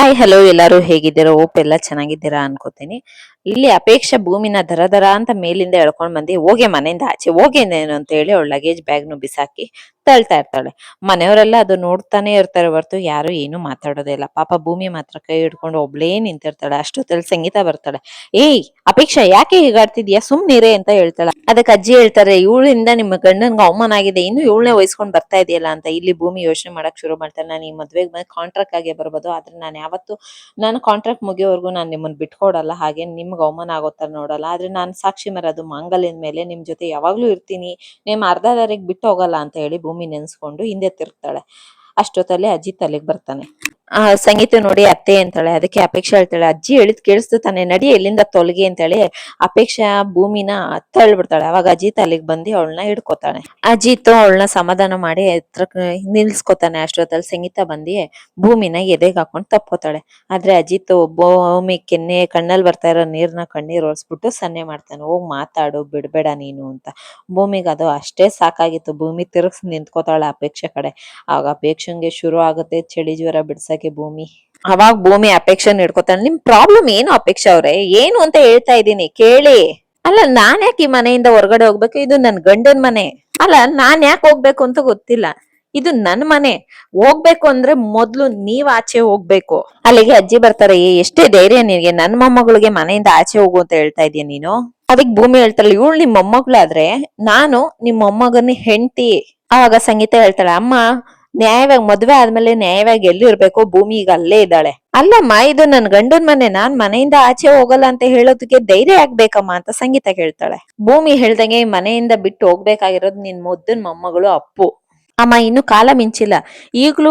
Hi hello ಎಲ್ಲರೂ ಹೇಗಿದ್ದೀರಾ? ಓಪ್ ಎಲ್ಲ ಚೆನ್ನಾಗಿದ್ದೀರಾ ಅನ್ಕೋತೀನಿ. ಇಲ್ಲಿ ಅಪೇಕ್ಷೆ ಭೂಮಿನ ದರ ದರ ಅಂತ ಮೇಲಿಂದ ಎಳ್ಕೊಂಡ್ ಬಂದಿ ಹೋಗೆ ಮನೆಯಿಂದ ಆಚೆ. ಹೋಗೇನೇನು ಅಂತ ಹೇಳಿ ಅವಳ ಲಗೇಜ್ ಬ್ಯಾಗ್ ನು ಬಿಸಾಕಿ ತಳ್ತಾ ಇರ್ತಾಳೆ. ಮನೆಯವರೆಲ್ಲ ಅದು ನೋಡ್ತಾನೆ ಇರ್ತಾರೆ ಹೊರತು ಯಾರು ಏನು ಮಾತಾಡೋದೇ ಇಲ್ಲ. ಪಾಪ ಭೂಮಿ ಮಾತ್ರ ಕೈ ಹಿಡ್ಕೊಂಡು ಒಬ್ಳೇ ನಿಂತಿರ್ತಾಳೆ. ಅಷ್ಟೊತ್ತಲ್ಲಿ ಸಂಗೀತ ಬರ್ತಾಳೆ. ಏಯ್, ಅಪೇಕ್ಷಾ, ಯಾಕೆ ಹೀಗಾಡ್ತಿದ್ಯಾ? ಸುಮ್ನಿರೇ ಅಂತ ಹೇಳ್ತಾಳೆ. ಅದಕ್ಕೆ ಅಜ್ಜಿ ಹೇಳ್ತಾರೆ, ಇವಳಿಂದ ನಿಮ್ಮ ಗಂಡನ್ಗೆ ಅವಮಾನ ಆಗಿದೆ. ಇನ್ನು ಇವಳನ್ನೇ ವಹಿಸ್ಕೊಂಡ್ ಬರ್ತಾ ಇದೆಯಲ್ಲ ಅಂತ. ಇಲ್ಲಿ ಭೂಮಿ ಯೋಚನೆ ಮಾಡಕ್ ಶುರು ಮಾಡ್ತಾಳೆ. ನಾನು ಈ ಮದ್ವೆಗೆ ಬಂದ್ ಕಾಂಟ್ರಾಕ್ಟ್ ಆಗಿ ಬರ್ಬೋದು. ಆದ್ರೆ ನಾನು ಯಾವತ್ತು, ನಾನು ಕಾಂಟ್ರಾಕ್ಟ್ ಮುಗಿಯೋವರೆಗೂ ನಾನು ನಿಮ್ಮನ್ನ ಬಿಟ್ಕೊಡಲ್ಲ. ಹಾಗೆ ನಿಮ್ಗೆ ಅವಮಾನ ಆಗೋ ನೋಡಲ್ಲ. ಆದ್ರೆ ನಾನು ಸಾಕ್ಷಿ ಮರದು ಮಾಂಗಲ್ಯದ ಮೇಲೆ ನಿಮ್ ಜೊತೆ ಯಾವಾಗ್ಲೂ ಇರ್ತೀನಿ. ನಿಮ್ ಅರ್ಧ ದಾರಿಗೆ ಬಿಟ್ಟು ಹೋಗಲ್ಲ ಅಂತ ಹೇಳಿ ಭೂಮಿ ನೆನ್ಸ್ಕೊಂಡು ಹಿಂದೆ ತಿರುಗ್ತಾಳೆ. ಅಷ್ಟೊತ್ತಲ್ಲಿ ಅಜ್ಜಿ ತಲೆಗೆ ಬರ್ತಾನೆ. ಆ, ಸಂಗೀತ ನೋಡಿ ಅತ್ತೆ ಅಂತಾಳೆ, ಅದಕ್ಕೆ ಅಪೇಕ್ಷೆ ಹೇಳ್ತಾಳೆ, ಅಜ್ಜಿ ಹೇಳಿದ್ ಕೇಳಿಸ್ತು ತಾನೆ, ನಡಿ ಎಲ್ಲಿಂದ ತೊಲಗಿ ಅಂತೇಳಿ, ಅಪೇಕ್ಷಾ ಭೂಮಿನ ತಳ್ಬಿಡ್ತಾಳೆ ಅವಾಗ ಅಜಿತ್ ತಲೆಗೆ ಬಂದು ಅವಳನ್ನ ಹಿಡ್ಕೋತಾನೆ ಅಜಿತ್ ಅವಳನ್ನ ಸಮಾಧಾನ ಮಾಡಿ ಹತ್ರ ನಿಲ್ಸ್ಕೊತಾನೆ, ಅಷ್ಟೊತ್ತಲ್ಲಿ ಸಂಗೀತ ಬಂದಿ ಭೂಮಿನ ಎದೆಗೆ ಹಾಕೊಂಡು ತಪ್ಕೋತಾಳೆ. ಆದ್ರೆ ಅಜಿತ್ ಭೂಮಿ ಕೆನ್ನೆ ಕಣ್ಣಲ್ಲಿ ಬರ್ತಾ ಇರೋ ನೀರ್ನ ಕಣ್ಣೀರ್ ಒರೆಸ್ಬಿಟ್ಟು ಸನ್ನೆ ಮಾಡ್ತಾನೆ, ಹೋಗ್ ಮಾತಾಡು, ಬಿಡ್ಬೇಡ ನೀನು ಅಂತ. ಭೂಮಿಗೆ ಅದು ಅಷ್ಟೇ ಸಾಕಾಗಿತ್ತು, ಭೂಮಿ ತಿರುಗ್ಸ್ ನಿಂತ್ಕೋತಾಳೆ ಅಪೇಕ್ಷೆ ಕಡೆ. ಆಗ ಅಪೇಕ್ಷಂಗೆ ಶುರು ಆಗುತ್ತೆ ಚಳಿ ಜ್ವರ ಬಿಡ್ಸಕ್ಕೆ ಭೂಮಿ. ಅವಾಗ ಭೂಮಿ ಅಪೇಕ್ಷೆ ಹಿಡ್ಕೊತಾಳೆ ನಿಮ್ ಪ್ರಾಬ್ಲಮ್ ಏನು ಅಪೇಕ್ಷೆ ಅವ್ರೆ? ಏನು ಅಂತ ಹೇಳ್ತಾ ಇದ್ದೀನಿ ಕೇಳಿ. ಅಲ್ಲ ನಾನ್ ಯಾಕೆ ಈ ಮನೆಯಿಂದ ಹೊರಗಡೆ ಹೋಗ್ಬೇಕು? ಇದು ನನ್ ಗಂಡನ್ ಮನೆ. ಅಲ್ಲ ನಾನ್ ಯಾಕೆ ಹೋಗ್ಬೇಕು ಅಂತ ಗೊತ್ತಿಲ್ಲ. ಇದು ನನ್ ಮನೆ. ಹೋಗ್ಬೇಕು ಅಂದ್ರೆ ಮೊದ್ಲು ನೀವ್ ಆಚೆ ಹೋಗ್ಬೇಕು. ಅಲ್ಲಿಗೆ ಅಜ್ಜಿ ಬರ್ತಾರೆ "ಏ, ಎಷ್ಟೇ ಧೈರ್ಯ ನಿನಗೆ. ನನ್ ಮೊಮ್ಮಗಳಿಗೆ ಮನೆಯಿಂದ ಆಚೆ ಹೋಗು ಅಂತ ಹೇಳ್ತಾ ಇದೀಯ ನೀನು? ಅದಕ್ ಭೂಮಿ ಹೇಳ್ತಾಳೆ ಇವಳು ನಿಮ್ ಮೊಮ್ಮಗಳಾದ್ರೆ ನಾನು ನಿಮ್ ಮೊಮ್ಮಗನ ಹೆಂಡತಿ. ಆವಾಗ ಸಂಗೀತ ಹೇಳ್ತಾಳೆ ಅಮ್ಮ ನ್ಯಾಯವಾಗಿ ಮದ್ವೆ ಆದ್ಮೇಲೆ ನ್ಯಾಯವಾಗಿ ಎಲ್ಲಿ ಇರ್ಬೇಕು ಭೂಮಿ ಈಗ ಅಲ್ಲೇ ಇದ್ದಾಳೆ. ಅಲ್ಲಮ್ಮ, ಇದು ನನ್ ಗಂಡನ್ ಮನೆ, ನಾನ್ ಮನೆಯಿಂದ ಆಚೆ ಹೋಗಲ್ಲ ಅಂತ ಹೇಳೋದಕ್ಕೆ ಧೈರ್ಯ ಆಗ್ಬೇಕಮ್ಮ ಅಂತ ಸಂಗೀತ ಕೇಳ್ತಾಳೆ ಭೂಮಿ ಹೇಳ್ದಂಗೆ ಮನೆಯಿಂದ ಬಿಟ್ಟು ಹೋಗ್ಬೇಕಾಗಿರೋದು ನಿನ್ ಮುದ್ದನ್ ಮೊಮ್ಮಗಳು ಅಪ್ಪು. ಅಮ್ಮ, ಇನ್ನು ಕಾಲ ಮಿಂಚಿಲ್ಲ. ಈಗ್ಲೂ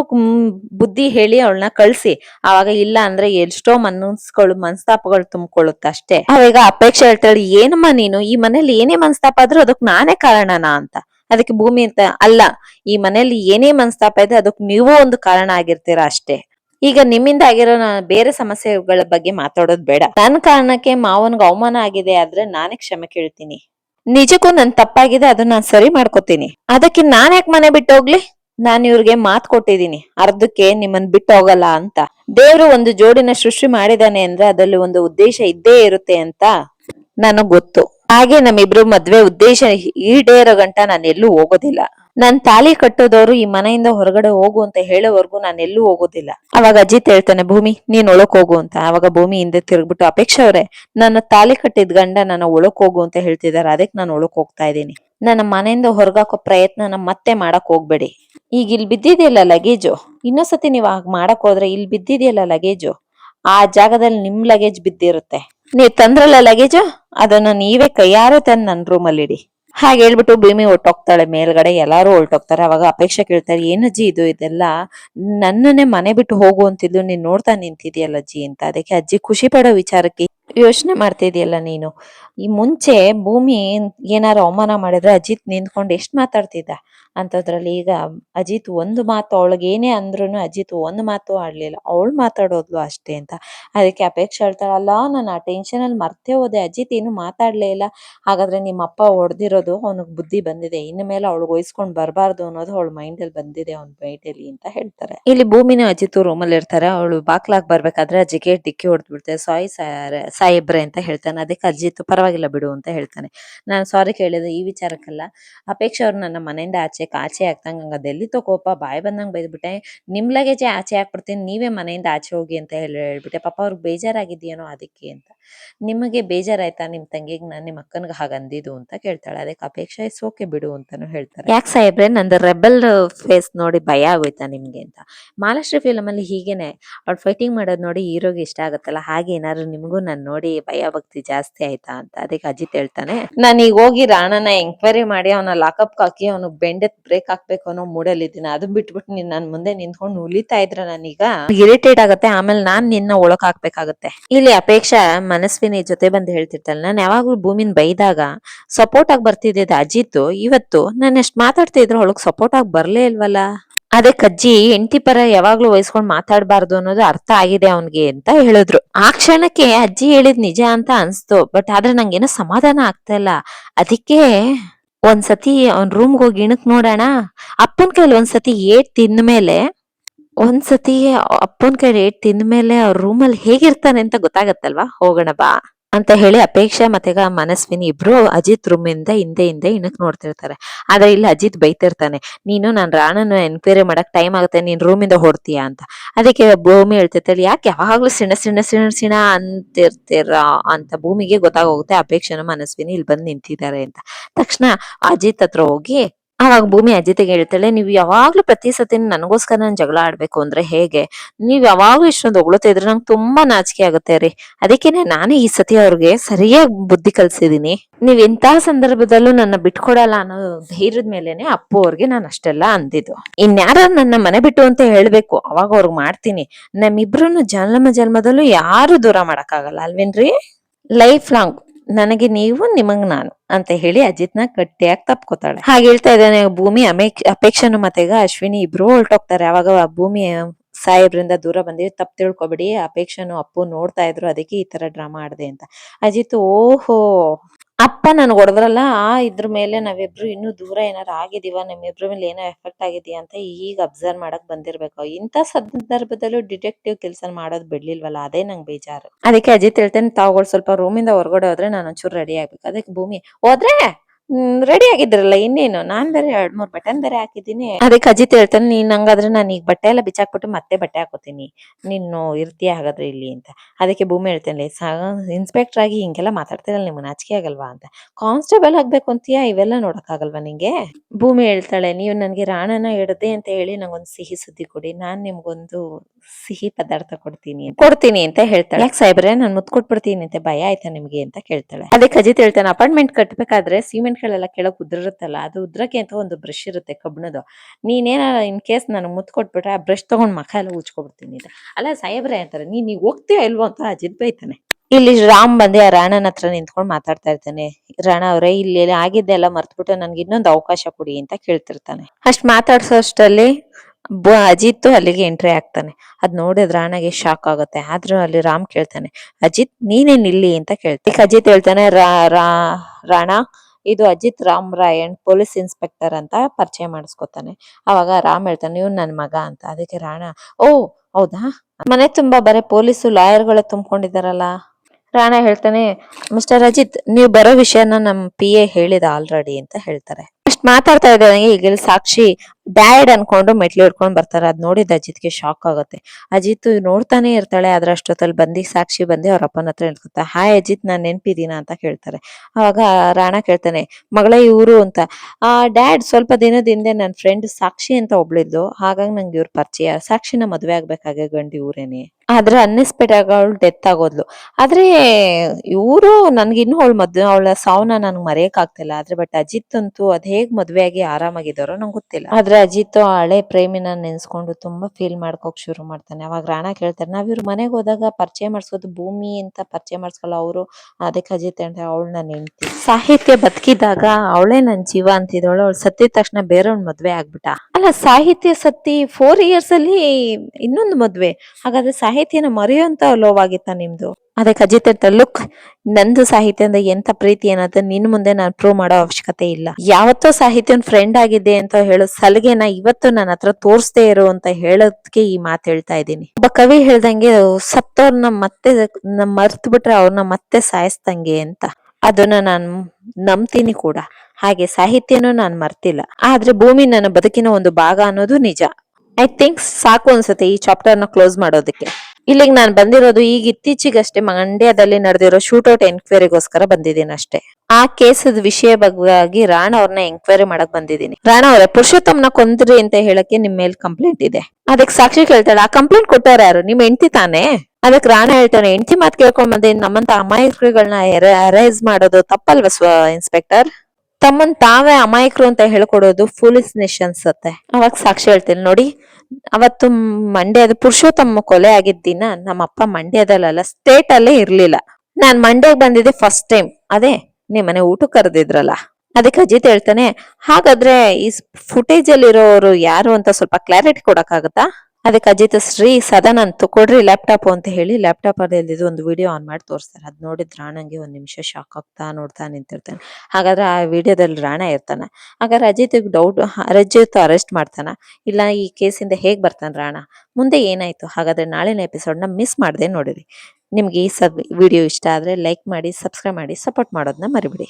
ಬುದ್ಧಿ ಹೇಳಿ ಅವಳನ್ನ ಕಳ್ಸಿ. ಅವಾಗ ಇಲ್ಲ ಅಂದ್ರೆ ಎಷ್ಟೋ ಮನಸ್ಗಳು ಮನಸ್ತಾಪಗಳು ತುಂಬಿಕೊಳ್ಳುತ್ತೆ ಅಷ್ಟೇ. ಅವಾಗ ಅಪೇಕ್ಷೆ ಹೇಳ್ತಾಳೆ, ಏನಮ್ಮ ನೀನು? ಈ ಮನೇಲಿ ಏನೇ ಮನಸ್ತಾಪ ಆದ್ರೂ ಅದಕ್ ನಾನೇ ಕಾರಣನಾ? ಅಂತ. ಅದಕ್ಕೆ ಭೂಮಿ ಅಂತ ಅಲ್ಲ. ಈ ಮನೆಯಲ್ಲಿ ಏನೇ ಮನಸ್ತಾಪ ಇದೆ ಅದಕ್ಕೆ ನೀವು ಒಂದು ಕಾರಣ ಆಗಿರ್ತೀರಾ ಅಷ್ಟೇ. ಈಗ ನಿಮ್ಮಿಂದ ಆಗಿರೋ ಬೇರೆ ಸಮಸ್ಯೆಗಳ ಬಗ್ಗೆ ಮಾತಾಡೋದು ಬೇಡ. ನನ್ನ ಕಾರಣಕ್ಕೆ ಮಾವನ್ಗೆ ಅವಮಾನ ಆಗಿದೆ ಆದ್ರೆ ನಾನೇ ಕ್ಷಮೆ ಕೇಳ್ತೀನಿ. ನಿಜಕ್ಕೂ ನನ್ ತಪ್ಪಾಗಿದೆ ಅದನ್ನ ನಾನ್ ಸರಿ ಮಾಡ್ಕೋತೀನಿ. ಅದಕ್ಕೆ ನಾನ್ ಯಾಕೆ ಮನೆ ಬಿಟ್ಟು ಹೋಗ್ಲಿ? ನಾನ್ ಇವ್ರಿಗೆ ಮಾತ್ ಕೊಟ್ಟಿದ್ದೀನಿ. ಅರ್ಧಕ್ಕೆ ನಿಮ್ಮನ್ ಬಿಟ್ಟು ಹೋಗಲ್ಲ ಅಂತ. ದೇವ್ರು ಒಂದು ಜೋಡಿನ ಸೃಷ್ಟಿ ಮಾಡಿದಾನೆ ಅಂದ್ರೆ ಅದ್ರಲ್ಲಿ ಒಂದು ಉದ್ದೇಶ ಇದ್ದೇ ಇರುತ್ತೆ ಅಂತ ನನಗ್ ಗೊತ್ತು. ಹಾಗೆ ನಮ್ಮಿಬ್ರು ಮದ್ವೆ ಉದ್ದೇಶ ಈಡೇರೋ ಗಂಟ ನಾನು ಎಲ್ಲೂ ಹೋಗೋದಿಲ್ಲ. ನನ್ ತಾಲಿ ಕಟ್ಟೋದವ್ರು ಈ ಮನೆಯಿಂದ ಹೊರಗಡೆ ಹೋಗು ಅಂತ ಹೇಳೋವರೆಗೂ ನಾನು ಎಲ್ಲೂ ಹೋಗೋದಿಲ್ಲ. ಅವಾಗ ಅಜಿತ್ ಹೇಳ್ತಾನೆ, ಭೂಮಿ, ನೀನ್ ಒಳಕ್ ಹೋಗು ಅಂತ. ಅವಾಗ ಭೂಮಿ ಹಿಂದೆ ತಿರುಗ್ಬಿಟ್ಟು, ಅಪೇಕ್ಷೆ ಅವ್ರೆ, ನನ್ನ ತಾಳಿ ಕಟ್ಟಿದ ಗಂಡ ನನ್ನ ಒಳಕ್ ಹೋಗು ಅಂತ ಹೇಳ್ತಿದಾರೆ, ಅದಕ್ಕೆ ನಾನು ಒಳಕ್ ಹೋಗ್ತಾ ಇದ್ದೀನಿ. ನನ್ನ ಮನೆಯಿಂದ ಹೊರಗಾಕೋ ಪ್ರಯತ್ನ ಮತ್ತೆ ಮಾಡಕ್ ಹೋಗ್ಬೇಡಿ. ಈಗ ಇಲ್ಲಿ ಬಿದ್ದಿದೆಯಲ್ಲ ಲಗೇಜು? ಇನ್ನೊಂದ್ಸತಿ ನೀವ್ ಹಾಗೆ ಮಾಡಕ್ ಹೋದ್ರೆ ಇಲ್ಲಿ ಬಿದ್ದಿದೆಯಲ್ಲ ಲಗೇಜು? ಆ ಜಾಗದಲ್ಲಿ ನಿಮ್ ಲಗೇಜ್ ಬಿದ್ದಿರುತ್ತೆ. ನೀವ್ ತಂದ್ರಲ್ಲ ಲಗೇಜು ಅದನ್ನ ನೀವೇ ಕೈಯಾರೆ ತಂದ್ ನನ್ ರೂಮಲ್ಲಿ ಇಡಿ. ಹಾಗೆ ಹೇಳ್ಬಿಟ್ಟು ಭೂಮಿ ಹೊಟ್ಟೋಗ್ತಾಳೆ ಮೇಲ್ಗಡೆ. ಎಲ್ಲಾರು ಹೊರ್ಟೋಗ್ತಾರೆ. ಅವಾಗ ಅಪೇಕ್ಷೆ ಕೇಳ್ತಾರೆ ಏನಜ್ಜಿ ಇದು? ಇದೆಲ್ಲ ನನ್ನನ್ನೇ ಮನೆ ಬಿಟ್ಟು ಹೋಗು ಅಂತಿದ್ದು ನೀನ್ ನೋಡ್ತಾ ನಿಂತಿದ್ಯಲ್ಲ ಅಜ್ಜಿ? ಅಂತ. ಅದಕ್ಕೆ ಅಜ್ಜಿ ಖುಷಿ ಪಡೋ ವಿಚಾರಕ್ಕೆ ಯೋಚನೆ ಮಾಡ್ತಿದ್ಯಲ್ಲ ನೀನು. ಈ ಮುಂಚೆ ಭೂಮಿ ಏನಾರು ಅವಮಾನ ಮಾಡಿದ್ರೆ ಅಜಿತ್ ನಿಂತ್ಕೊಂಡು ಎಷ್ಟ್ ಮಾತಾಡ್ತಿದ್ದ? ಅಂತದ್ರಲ್ಲಿ ಈಗ ಅಜಿತ್ ಒಂದು ಮಾತು ಅವಳಿಗೆ ಏನೇ ಅಂದ್ರೂನು ಅಜಿತ್ ಒಂದು ಮಾತು ಆಡ್ಲಿಲ್ಲ. ಅವಳು ಮಾತಾಡೋದ್ಲು ಅಷ್ಟೇ ಅಂತ. ಅದಕ್ಕೆ ಅಪೇಕ್ಷೆ ಹೇಳ್ತಾಳಲ್ಲ ನಾನು ಆ ಟೆನ್ಷನ್ ಅಲ್ಲಿ ಮರ್ತೇ ಹೋದೆ. ಅಜಿತ್ ಏನು ಮಾತಾಡ್ಲೇ ಇಲ್ಲ. ಹಾಗಾದ್ರೆ ನಿಮ್ಮ ಅಪ್ಪ ಹೊಡೆದಿರೋದು ಅವನಿಗೆ ಬುದ್ಧಿ ಬಂದಿದೆ. ಇನ್ನು ಮೇಲೆ ಅವಳಿಗೆ ವಹಿಸ್ಕೊಂಡು ಬರಬಾರ್ದು ಅನ್ನೋದು ಅವಳ ಮೈಂಡ್ ಅಲ್ಲಿ ಬಂದಿದೆ ಅವ್ನ ಮೈಂಡಲ್ಲಿ ಅಂತ ಹೇಳ್ತಾರೆ. ಇಲ್ಲಿ ಭೂಮಿನ ಅಜಿತ್ ರೂಮ್ ಅಲ್ಲಿ ಇರ್ತಾರೆ. ಅವಳು ಬಾಕ್ಲಾಗ್ ಬರ್ಬೇಕಾದ್ರೆ ಅಜಿಗೆ ಡಿಕ್ಕಿ ಹೊಡೆದ್ಬಿಡ್ತೆ. ಸಾಯಿ ಸಾಯಿಬ್ರೆ ಅಂತ ಹೇಳ್ತಾನೆ. ಅದಕ್ಕೆ ಅಜಿತ್ ಪರವಾಗಿಲ್ಲ ಬಿಡು ಅಂತ ಹೇಳ್ತಾನೆ. ನಾನು ಸಾರಿ ಕೇಳಿದೆ ಈ ವಿಚಾರಕ್ಕಲ್ಲ. ಅಪೇಕ್ಷೆ ಅವ್ರು ನನ್ನ ಮನೆಯಿಂದ ಆಚೆ ಆಚೆ ಹಾಕ್ದಂಗ್ ಹಂಗ ಅದೆಲ್ಲಿ ಕೋಪ ಬಾಯ್ ಬಂದಂಗ್ ಬೈದ್ಬಿಟ್ಟೆ. ನಿಮ್ ಲಗೇಜೆ ಆಚೆ ಹಾಕ್ಬಿಡ್ತೀನಿ ನೀವೇ ಮನೆಯಿಂದ ಆಚೆ ಹೋಗಿ ಅಂತ ಹೇಳಿ ಹೇಳ್ಬಿಟ್ಟೆ. ಪಾಪ ಅವ್ರಿಗೆ ಬೇಜಾರಾಗಿದೆಯೇನೋ ಅದಕ್ಕೆ ಅಂತ. ನಿಮಗೆ ಬೇಜಾರಾಯ್ತಾ ನಿಮ್ ತಂಗಿಗ್? ನಾನ್ ನಿಮ್ ಅಕ್ಕನಿಗೆ ಹಾಗ ಅಂದಿದ್ದು ಅಂತ ಕೇಳ್ತಾಳೆ. ಅದಕ್ಕೆ ಅಪೇಕ್ಷೆ ಸೋಕೆ ಬಿಡು ಅಂತಾನು ಹೇಳ್ತಾರೆ. ಯಾಕೆ ಸಾಹೇಬ್ರೆ? ನಂದು ರೆಬಲ್ ಫೇಸ್ ನೋಡಿ ಭಯ ಆಗೋಯ್ತಾ ನಿಮ್ಗೆ ಅಂತ. ಮಾಲಾಶ್ರೀ ಫಿಲಮ್ ಅಲ್ಲಿ ಹೀಗೇನೆ. ಅವ್ಳು ಫೈಟಿಂಗ್ ಮಾಡೋದ್ ನೋಡಿ ಹೀರೋಗೆ ಇಷ್ಟ ಆಗುತ್ತಲ್ಲ. ಹಾಗೆ ಏನಾದ್ರು ನಿಮಗೂ ನಾನ್ ನೋಡಿ ಭಯ ಭಕ್ತಿ ಜಾಸ್ತಿ ಆಯ್ತಾ ಅಂತ. ಅದಕ್ಕೆ ಅಜಿತ್ ಹೇಳ್ತಾನೆ ನಾನು ಈಗ ಹೋಗಿ ರಾಣನ ಎಂಕ್ವೈರಿ ಮಾಡಿ ಅವನ ಲಾಕಪ್ ಹಾಕಿ ಅವನು ಬ್ರೇಕ್ ಹಾಕ್ಬೇಕು ಅನ್ನೋ ಮೂಡಲ್ಲಿ ಇದ್ದೀನಿ. ಅದನ್ನ ಬಿಟ್ಬಿಟ್ಟು ನೀನ್ ನನ್ ಮುಂದೆ ನಿಂತ್ಕೊಂಡು ಉಲಿತಾ ಇದ್ರ ನಾನೀಗ ಇರಿಟೇಟ್ ಆಗುತ್ತೆ. ಆಮೇಲೆ ನಾನ್ ನಿನ್ನ ಒಳಕ್ ಹಾಕ್ಬೇಕಾಗತ್ತೆ. ಇಲ್ಲಿ ಅಪೇಕ್ಷಾ ಮನಸ್ವಿನಿ ಜೊತೆ ಬಂದು ಹೇಳ್ತಿರ್ತಾಳೆ. ನಾನು ಯಾವಾಗ್ಲೂ ಭೂಮಿನ ಬೈದಾಗ ಸಪೋರ್ಟ್ ಆಗಿ ಬರ್ತಿದ್ದ ಅಜಿತ್ ಇವತ್ತು ನಾನು ಎಷ್ಟ್ ಮಾತಾಡ್ತಾ ಇದ್ರು ಸಪೋರ್ಟ್ ಆಗಿ ಬರ್ಲೇ ಇಲ್ವಲ್ಲ? ಅದೇ ಕಜ್ಜಿ, ಹೆಂಡತಿ ಪರ ಯಾವಾಗ್ಲೂ ವಹಿಸ್ಕೊಂಡ್ ಮಾತಾಡಬಾರ್ದು ಅನ್ನೋದು ಅರ್ಥ ಆಗಿದೆ ಅವನ್ಗೆ ಅಂತ ಹೇಳಿದ್ರು. ಆ ಕ್ಷಣಕ್ಕೆ ಅಜ್ಜಿ ಹೇಳಿದ್ ನಿಜ ಅಂತ ಅನ್ಸ್ತು. ಬಟ್ ಆದ್ರೆ ನಂಗೇನೋ ಸಮಾಧಾನ ಆಗ್ತಾ ಇಲ್ಲ. ಅದಕ್ಕೆ ಒಂದ್ಸತಿ ಅವ್ನ್ ರೂಮ್ಗೆ ಹೋಗಿ ಇಣಕ್ ನೋಡೋಣ. ಅಪ್ಪನ್ ಕೈಲಿ ಒಂದ್ಸತಿ ಏಟ್ ತಿಂದ ಮೇಲೆ, ಒಂದ್ಸತಿ ಅಪ್ಪನ ಕೈಲಿ ಏಟ್ ತಿಂದ್ಮೇಲೆ ಅವ್ರ ರೂಮಲ್ಲಿ ಹೇಗಿರ್ತಾನೆ ಅಂತ ಗೊತ್ತಾಗತ್ತಲ್ವಾ? ಹೋಗೋಣ ಬಾ ಅಂತ ಹೇಳಿ ಅಪೇಕ್ಷಾ ಮತ್ತೆ ಮನಸ್ವಿನಿ ಇಬ್ರು ಅಜಿತ್ ರೂಮ್ ಇಂದ ಹಿಂದೆ ಹಿಂದೆ ಇಣಕ್ ನೋಡ್ತಿರ್ತಾರೆ. ಆದ್ರೆ ಇಲ್ಲಿ ಅಜಿತ್ ಬೈತಿರ್ತಾನೆ. ನೀನು ನಾನ್ ರಾಣನ ಎನ್ಕ್ವೈರಿ ಮಾಡಕ್ ಟೈಮ್ ಆಗುತ್ತೆ, ನೀನ್ ರೂಮ್ ಇಂದ ಹೊಡ್ತೀಯಾ ಅಂತ. ಅದಕ್ಕೆ ಭೂಮಿ ಹೇಳ್ತಿರ್ತಾಳೆ ಯಾಕೆ ಯಾವಾಗ್ಲೂ ಸಿಣ ಸಿಣ ಸಿಣ ಸಿಣ ಅಂತಿರ್ತೀರ? ಅಂತ ಭೂಮಿಗೆ ಗೊತ್ತಾಗೋಗುತ್ತೆ ಅಪೇಕ್ಷನ ಮನಸ್ವಿನಿ ಇಲ್ಲಿ ಬಂದು ನಿಂತಿದ್ದಾರೆ ಅಂತ. ತಕ್ಷಣ ಅಜಿತ್ ಹತ್ರ ಹೋಗಿ, ಅವಾಗ ಭೂಮಿ ಅಜಿತ್ಗೆ ಹೇಳ್ತಾಳೆ, ನೀವು ಯಾವಾಗ್ಲೂ ಪ್ರತಿ ಸತಿ ನನಗೋಸ್ಕರ ನಾನು ಜಗಳ ಆಡ್ಬೇಕು ಅಂದ್ರೆ ಹೇಗೆ? ನೀವ್ ಯಾವಾಗ್ಲೂ ಇಷ್ಟೊಂದು ಹೊಗಳುತ್ತಾ ಇದ್ರೆ ನಂಗೆ ತುಂಬಾ ನಾಚಿಕೆ ಆಗುತ್ತೆ ರೀ. ಅದಕ್ಕೇನೆ ನಾನೇ ಈ ಸತಿ ಅವ್ರಿಗೆ ಸರಿಯಾಗಿ ಬುದ್ಧಿ ಕಲ್ಸಿದೀನಿ. ನೀವ್ ಎಂತ ಸಂದರ್ಭದಲ್ಲೂ ನನ್ನ ಬಿಟ್ಕೊಡಲ್ಲ ಅನ್ನೋ ಧೈರ್ಯದ ಮೇಲೆನೆ ಅಪ್ಪು ಅವ್ರಿಗೆ ನಾನು ಅಷ್ಟೆಲ್ಲ ಅಂದಿದ್ದು. ಇನ್ಯಾರ ನನ್ನ ಮನೆ ಬಿಟ್ಟು ಅಂತ ಹೇಳ್ಬೇಕು. ಅವಾಗ ಅವ್ರಿಗೆ ಮಾಡ್ತೀನಿ. ನಮ್ಮಿಬ್ರು ಜನ್ಮ ಜನ್ಮದಲ್ಲೂ ಯಾರು ದೂರ ಮಾಡಕ್ಕಾಗಲ್ಲ, ಅಲ್ವೇನ್ರಿ? ಲೈಫ್ ಲಾಂಗ್ ನನಗೆ ನೀವು, ನಿಮಗ್ ನಾನು ಅಂತ ಹೇಳಿ ಅಜಿತ್ನ ಗಟ್ಟಿಯಾಗಿ ತಪ್ಕೋತಾಳೆ. ಹಾಗೆ ಹೇಳ್ತಾ ಇದ್ದಾನೆ, ಭೂಮಿ ಅಪೇಕ್ಷನು ಮತ್ತೆ ಈಗ ಅಶ್ವಿನಿ ಇಬ್ರು ಹೊರಟೋಗ್ತಾರೆ. ಅವಾಗ ಭೂಮಿ ಸಾಹೇಬ್ರಿಂದ ದೂರ ಬಂದಿವಿ ತಪ್ಪು ತಿಳ್ಕೊಬೇಡಿ, ಅಪೇಕ್ಷನು ಅಪ್ಪು ನೋಡ್ತಾ ಇದ್ರು, ಅದಕ್ಕೆ ಈ ತರ ಡ್ರಾಮಾ ಆಡಿದೆ ಅಂತ. ಅಜಿತ್, ಓಹೋ! ಅಪ್ಪ ನನ್ ಹೊಡೆದ್ರಲ್ಲ, ಆ ಇದ್ರ ಮೇಲೆ ನಾವಿಬ್ರು ಇನ್ನೂ ದೂರ ಏನಾರ ಆಗಿದೀವ ನಮ್ಮಿಬ್ರ ಮೇಲೆ ಏನೋ ಎಫೆಕ್ಟ್ ಆಗಿದೆಯಾ ಅಂತ ಈಗ ಅಬ್ಸರ್ವ್ ಮಾಡಕ್ ಬಂದಿರ್ಬೇಕು. ಇಂಥ ಸಂದರ್ಭದಲ್ಲೂ ಡಿಟೆಕ್ಟಿವ್ ಕೆಲಸ ಮಾಡೋದ್ ಬಿಡ್ಲಿಲ್ವಲ್ಲ, ಅದೇ ನಂಗೆ ಬೇಜಾರು. ಅದಕ್ಕೆ ಅಜಿತ್ ಹೇಳ್ತೇನೆ, ತಾವುಗಳು ಸ್ವಲ್ಪ ರೂಮಿಂದ ಹೊರಗಡೆ ಹೋದ್ರೆ ನಾನು ಒಂಚೂರು ರೆಡಿ ಆಗ್ಬೇಕು. ಅದಕ್ಕೆ ಭೂಮಿ, ಹೋದ್ರೆ? ರೆಡಿ ಆಗಿದ್ರಲ್ಲ ಇನ್ನೇನು? ನಾನ್ ಬೇರೆ ಎರಡ್ ಮೂರ್ ಬಟನ್ ಬೇರೆ ಹಾಕಿದ್ದೀನಿ. ಅದಕ್ಕೆ ಅಜಿತ್ ಹೇಳ್ತಾನೆ, ನೀನ್ ಹಂಗಾದ್ರೆ ನಾನು ಈಗ ಬಟ್ಟೆ ಎಲ್ಲ ಬಿಚ್ಚಾಕ್ಬಿಟ್ಟು ಮತ್ತೆ ಬಟ್ಟೆ ಹಾಕೋತೀನಿ. ನೀನು ಇರ್ತೀಯ ಹಾಗಾದ್ರೆ ಇಲ್ಲಿ ಅಂತ. ಅದಕ್ಕೆ ಭೂಮಿ ಹೇಳ್ತೇನೆ ಇನ್ಸ್ಪೆಕ್ಟರ್ ಆಗಿ ಹಿಂಗೆಲ್ಲ ಮಾತಾಡ್ತಿರಲ್ಲ ನಿಮ್ಗೆ ನಾಚಿಕೆ ಆಗಲ್ವಾ ಅಂತ. ಕಾನ್ಸ್ಟೇಬಲ್ ಆಗ್ಬೇಕು ಅಂತೀಯಾ? ಇವೆಲ್ಲ ನೋಡಕ್ಕಾಗಲ್ವಾ ನಿಂಗೆ? ಭೂಮಿ ಹೇಳ್ತಾಳೆ, ನೀವು ನನ್ಗೆ ರಾಣನ ಹಿಡದೆ ಅಂತ ಹೇಳಿ ನಂಗೊಂದು ಸಿಹಿ ಸುದ್ದಿ ಕೊಡಿ. ನಾನ್ ನಿಮ್ಗೊಂದು ಸಿಹಿ ಪದಾರ್ಥ ಕೊಡ್ತೀನಿ. ಕೊಡ್ತೀನಿ ಅಂತ ಹೇಳ್ತಾಳೆ. ಯಾಕೆ ಸಾಹೇಬ್ರೆ, ನಾನು ಮುತ್ ಕೊಟ್ಬಿಡ್ತೀನಿ ಅಂತ, ಭಯ ಆಯ್ತಾ ನಿಮ್ಗೆ ಅಂತ ಕೇಳ್ತಾಳೆ. ಅದಕ್ಕೆ ಅಜಿತ್ ಹೇಳ್ತಾನೆ ಅಪಾರ್ಟ್ಮೆಂಟ್ ಕಟ್ಟಬೇಕಾದ್ರೆ ಸಿಮೆಂಟ್ ಗಳೆಲ್ಲ ಕೆಳಗ್ ಉದ್ರಿರುತ್ತಲ್ಲ ಅದು ಉದ್ರಕ್ಕೆ ಅಂತ ಒಂದು ಬ್ರಷ್ ಇರುತ್ತೆ ಕಬ್ಬಣದು ನೀನೇನ ಇನ್ ಕೇಸ್ ನಾನು ಮುತ್ ಕೊಟ್ಬಿಟ್ರೆ ಆ ಬ್ರಷ್ ತಗೊಂಡ್ ಮಖ ಎಲ್ಲ ಉಜ್ಕೊಬಿಡ್ತೀನಿ ಅಂತ. ಅಲ್ಲ ಸಾಹೇಬ್ರೆ ಅಂತಾರೆ, ನೀನ್ ಈಗ ಹೋಗ್ತೀಯ ಇಲ್ವೋ ಅಂತ ಅಜಿತ್ ಬೈತಾನೆ. ಇಲ್ಲಿ ರಾಮ್ ಬಂದೆ ಆ ರಾಣನ ಹತ್ರ ನಿಂತ್ಕೊಂಡು ಮಾತಾಡ್ತಾ ಇರ್ತಾನೆ. ರಾಣ ಅವ್ರೆ, ಇಲ್ಲಿ ಆಗಿದ್ದೆಲ್ಲ ಮರ್ತ್ಬಿಟ್ಟು ನನ್ಗೆ ಇನ್ನೊಂದು ಅವಕಾಶ ಕೊಡಿ ಅಂತ ಕೇಳ್ತಿರ್ತಾನೆ. ಅಷ್ಟ್ ಮಾತಾಡ್ಸೋಷ್ಟಲ್ಲಿ ಬ, ಅಜಿತ್ ಅಲ್ಲಿಗೆ ಎಂಟ್ರಿ ಆಗ್ತಾನೆ ಅದ್ ನೋಡಿದ್ರೆ ರಾಣಗೆ ಶಾಕ್ ಆಗುತ್ತೆ. ಆದ್ರೂ ಅಲ್ಲಿ ರಾಮ್ ಕೇಳ್ತಾನೆ, ಅಜಿತ್, ನೀನೇನ್ ಇಲ್ಲಿ? ಅಂತ ಕೇಳ್ತಾನೆ. ಅಜಿತ್ ಹೇಳ್ತಾನೆ, ರಾ ರಾಣ, ಇದು ಅಜಿತ್ ರಾಮ್ ರಾಯಣ್ ಪೊಲೀಸ್ ಇನ್ಸ್ಪೆಕ್ಟರ್ ಅಂತ ಪರಿಚಯ ಮಾಡಿಸ್ಕೊತಾನೆ. ಅವಾಗ ರಾಮ್ ಹೇಳ್ತಾನೆ, ಇವ್ನು ನನ್ ಮಗ ಅಂತ. ಅದಕ್ಕೆ ರಾಣಾ, ಓ, ಹೌದಾ? ಮನೆ ತುಂಬಾ ಬರೀ ಪೊಲೀಸು ಲಾಯರ್ಗಳೇ ತುಂಬ್ಕೊಂಡಿದಾರಲ್ಲ. ರಾಣಾ ಹೇಳ್ತಾನೆ, ಮಿಸ್ಟರ್ ಅಜಿತ್, ನೀವು ಬರೋ ವಿಷಯನ ನಮ್ ಪಿ ಎ ಹೇಳಿದ ಆಲ್ರೆಡಿ ಅಂತ ಹೇಳ್ತಾರೆ. ಅಷ್ಟ್ ಮಾತಾಡ್ತಾ ಇದ್ದಂಗೆ ಈಗ ಸಾಕ್ಷಿ ಡ್ಯಾಡ್ ಅನ್ಕೊಂಡು ಮೆಟ್ಲು ಹಿಡ್ಕೊಂಡು ಬರ್ತಾರೆ. ಅದ್ ನೋಡಿದ ಅಜಿತ್ಗೆ ಶಾಕ್ ಆಗುತ್ತೆ. ಅಜಿತ್ ನೋಡ್ತಾನೆ ಇರ್ತಾಳೆ, ಆದ್ರೆ ಅಷ್ಟೊತ್ತಲ್ಲಿ ಬಂದಿ, ಸಾಕ್ಷಿ ಬಂದಿ ಅವ್ರ ಅಪ್ಪನ ಹತ್ರ ಹೇಳ್ಕೊತ ಹಾಯ್ ಅಜಿತ್, ನಾನ್ ನೆನ್ಪಿದೀನ ಅಂತ ಕೇಳ್ತಾರೆ. ಅವಾಗ ರಾಣ ಕೇಳ್ತಾನೆ, ಮಗಳೇ, ಇವ್ರು ಅಂತ. ಆ, ಡ್ಯಾಡ್, ಸ್ವಲ್ಪ ದಿನದ ಹಿಂದೆ ನನ್ ಫ್ರೆಂಡ್ ಸಾಕ್ಷಿ ಅಂತ ಒಬ್ಳಿದ್ಲು. ಹಾಗಾಗಿ ನಂಗೆ ಇವ್ರ ಪರಿಚಯ. ಸಾಕ್ಷಿನ ಮದ್ವೆ ಆಗ್ಬೇಕಾಗೆ ಗಂಡಿ ಇವ್ರೇನೆ ಆದ್ರೆ ಅನ್ನಿಸ್ಬೇಡ ಅವಳು ಡೆತ್ ಆಗೋದ್ಲು. ಆದ್ರೆ ಇವರು ನನ್ಗೆ ಇನ್ನು ಅವಳ ಮದ್ವೆ, ಅವಳ ಸಾವನ್ನ ನನ್ಗೆ ಮರೆಯಕ್ ಆಗ್ತಿಲ್ಲ ಆದ್ರೆ ಬಟ್ ಅಜಿತ್ ಅಂತೂ ಅದ್ ಹೇಗ್ ಮದ್ವೆ ಆಗಿ ಆರಾಮಾಗಿದಾರೋ ನಂಗೆ ಗೊತ್ತಿಲ್ಲ. ಆದ್ರೆ ಅಜಿತ್ ಹಳೆ ಪ್ರೇಮಿನ ನೆನ್ಸ್ಕೊಂಡು ತುಂಬಾ ಫೀಲ್ ಮಾಡ್ಕೋಕ್ ಶುರು ಮಾಡ್ತಾನೆ. ಅವಾಗ ರಾಣ ಕೇಳ್ತಾರೆ, ನಾವ್ ಇವ್ರ ಮನೆಗೆ ಹೋದಾಗ ಪರಿಚಯ ಮಾಡ್ಸೋದು ಭೂಮಿ ಅಂತ ಪರಿಚಯ ಮಾಡ್ಸ್ಕೊಲ್ಲ ಅವರು? ಅದಕ್ಕೆ ಅಜಿತ್ ಅಂತ ಅವಳನ್ನ ನನ್ನ ಹೆಂಡತಿ. ಸಾಹಿತ್ಯ ಬದುಕಿದಾಗ, ಅವಳೇ ನನ್ ಜೀವ ಅಂತಿದ್ದವಳು, ಅವಳು ಸತ್ತಿದ ತಕ್ಷಣ ಬೇರೊಂದು ಮದ್ವೆ ಆಗ್ಬಿಟ್ಟ. ಅಲ್ಲ, ಸಾಹಿತ್ಯ ಸತ್ತಿ ಫೋರ್ ಇಯರ್ಸ್ ಅಲ್ಲಿ ಇನ್ನೊಂದು ಮದ್ವೆ. ಹಾಗಾದ್ರೆ ಸಾಹಿತ್ಯನ ಮರೆಯುವಂತ ಲೋವಾಗಿತ್ತ ನಿಮ್ದು? ಅದಕ್ಕೆ ಅಜಿತ್ ಅಂತ ಲುಕ್ ನಂದು ಸಾಹಿತ್ಯ ಅಂದ್ರೆ ಎಂತ ಪ್ರೀತಿ ಅನ್ನೋದು ನಿನ್ ಮುಂದೆ ನಾನು ಪ್ರೂವ್ ಮಾಡೋ ಅವಶ್ಯಕತೆ ಇಲ್ಲ. ಯಾವತ್ತೋ ಸಾಹಿತ್ಯನ್ ಫ್ರೆಂಡ್ ಆಗಿದೆ ಅಂತ ಹೇಳೋ ಸಲಿಗೆನ ಇವತ್ತು ನನ್ನ ಹತ್ರ ತೋರಿಸ್ದೇ ಇರೋ ಅಂತ ಹೇಳೋದಕ್ಕೆ ಈ ಮಾತು ಹೇಳ್ತಾ ಇದ್ದೀನಿ. ಒಬ್ಬ ಕವಿ ಹೇಳ್ದಂಗೆ ಸತ್ತವ್ರನ್ನ ಮತ್ತೆ ಮರ್ತ್ ಬಿಟ್ರೆ ಅವ್ರನ್ನ ಮತ್ತೆ ಸಾಯಿಸ್ದಂಗೆ ಅಂತ. ಅದನ್ನ ನಾನು ನಂಬ್ತೀನಿ ಕೂಡ. ಹಾಗೆ ಸಾಹಿತ್ಯನೂ ನಾನು ಮರ್ತಿಲ್ಲ. ಆದ್ರೆ ಭೂಮಿ ನನ್ನ ಬದುಕಿನ ಒಂದು ಭಾಗ ಅನ್ನೋದು ನಿಜ. ಐ ಥಿಂಕ್ ಸಾಕು ಅನ್ಸುತ್ತೆ ಈ ಚಾಪ್ಟರ್ನ ಕ್ಲೋಸ್ ಮಾಡೋದಕ್ಕೆ. ಇಲ್ಲಿಗೆ ನಾನು ಬಂದಿರೋದು ಈಗ ಇತ್ತೀಚೆಗಷ್ಟೇ ಮಂಡ್ಯದಲ್ಲಿ ನಡೆದಿರೋ ಶೂಟೌಟ್ ಎನ್ಕ್ವೈರಿಗೋಸ್ಕರ ಬಂದಿದ್ದೀನಿ ಅಷ್ಟೇ. ಆ ಕೇಸದ ವಿಷಯ ಬಗ್ಗೆ ರಾಣ ಅವ್ರನ್ನ ಎಂಕ್ವೈರಿ ಮಾಡಕ್ ಬಂದಿದ್ದೀನಿ. ರಾಣ ಅವರೇ, ಪುರುಷೋತ್ತಮ್ನ ಕೊಂದ್ರಿ ಅಂತ ಹೇಳಕ್ಕೆ ನಿಮ್ ಮೇಲೆ ಕಂಪ್ಲೇಂಟ್ ಇದೆ. ಅದಕ್ಕೆ ಸಾಕ್ಷಿ ಕೇಳ್ತಾಳೆ, ಆ ಕಂಪ್ಲೇಂಟ್ ಕೊಟ್ಟಾರ ಯಾರು? ನಿಮ್ ಹೆಂಡತಿ ತಾನೇ? ಅದಕ್ಕೆ ರಾಣ ಹೇಳ್ತಾನೆ, ಹೆಂಡತಿ ಮಾತು ಕೇಳ್ಕೊಂಡ್ ಬಂದೆ, ನಮ್ಮಂತ ಅಮಾಯಕರುಗಳನ್ನ ಅರೈಸ್ ಮಾಡೋದು ತಪ್ಪಲ್ವಾ ಸ್ವ ಇನ್ಸ್ಪೆಕ್ಟರ್ ತಮ್ಮನ್ ತಾವೇ ಅಮಾಯಕರು ಅಂತ ಹೇಳ್ಕೊಡೋದು ಫೂಲಿಸ್ನೆಸ್ ಅನ್ಸತ್ತೆ ಅವಾಗ ಸಾಕ್ಷಿ ಹೇಳ್ತೀನಿ, ನೋಡಿ ಅವತ್ತು ಮಂಡ್ಯದ ಪುರುಷೋತ್ತಮ ಕೊಲೆ ಆಗಿದ್ದ ದಿನ ನಮ್ಮ ಅಪ್ಪ ಮಂಡ್ಯದಲ್ಲ ಸ್ಟೇಟ್ ಅಲ್ಲೇ ಇರ್ಲಿಲ್ಲ. ನಾನ್ ಮಂಡ್ಯಗೆ ಬಂದಿದ್ದೆ ಫಸ್ಟ್ ಟೈಮ್ ಅದೇ, ನಿಮ್ ಮನೆ ಊಟ ಕರೆದಿದ್ರಲ್ಲ. ಅದಕ್ಕೆ ಅಜಿತ್ ಹೇಳ್ತಾನೆ, ಹಾಗಾದ್ರೆ ಈ ಫುಟೇಜ್ ಅಲ್ಲಿ ಇರೋರು ಯಾರು ಅಂತ ಸ್ವಲ್ಪ ಕ್ಲಾರಿಟಿ ಕೊಡಕ್ಕಾಗತ್ತಾ? ಅದಕ್ಕೆ ಅಜಿತ್, ಶ್ರೀ ಸದಾನಂತ್ ಕೊಡ್ರಿ ಲ್ಯಾಪ್ಟಾಪ್ ಅಂತ ಹೇಳಿ ಲ್ಯಾಪ್ಟಾಪ್ ಅಲ್ಲಿ ಒಂದು ವಿಡಿಯೋ ಆನ್ ಮಾಡಿ ತೋರಿಸ್ತಾರೆ. ಅದ್ ನೋಡಿದ್ ರಾಣಂಗೆ ಒಂದ್ ನಿಮಿಷ ಶಾಕ್ ಆಗ್ತಾ ನೋಡ್ತಾ ನಿಂತಿರ್ತಾನೆ. ಹಾಗಾದ್ರೆ ಆ ವಿಡಿಯೋದಲ್ಲಿ ರಾಣ ಇರ್ತಾನೆ. ಹಾಗಾದ್ರೆ ಅಜಿತ್ ಡೌಟ್ ರಜಿತ್ ಅರೆಸ್ಟ್ ಮಾಡ್ತಾನ. ಇಲ್ಲ, ಈ ಕೇಸಿಂದ ಹೇಗ್ ಬರ್ತಾನೆ ರಾಣ? ಮುಂದೆ ಏನಾಯ್ತು? ಹಾಗಾದ್ರೆ ನಾಳಿನ ಎಪಿಸೋಡ್ನ ಮಿಸ್ ಮಾಡದೆ ನೋಡಿರಿ. ನಿಮ್ಗೆ ಈ ಸಬ್ ವಿಡಿಯೋ ಇಷ್ಟ ಆದ್ರೆ ಲೈಕ್ ಮಾಡಿ ಸಬ್ಸ್ಕ್ರೈಬ್ ಮಾಡಿ ಸಪೋರ್ಟ್ ಮಾಡೋದನ್ನ ಮರಿಬಿಡಿ.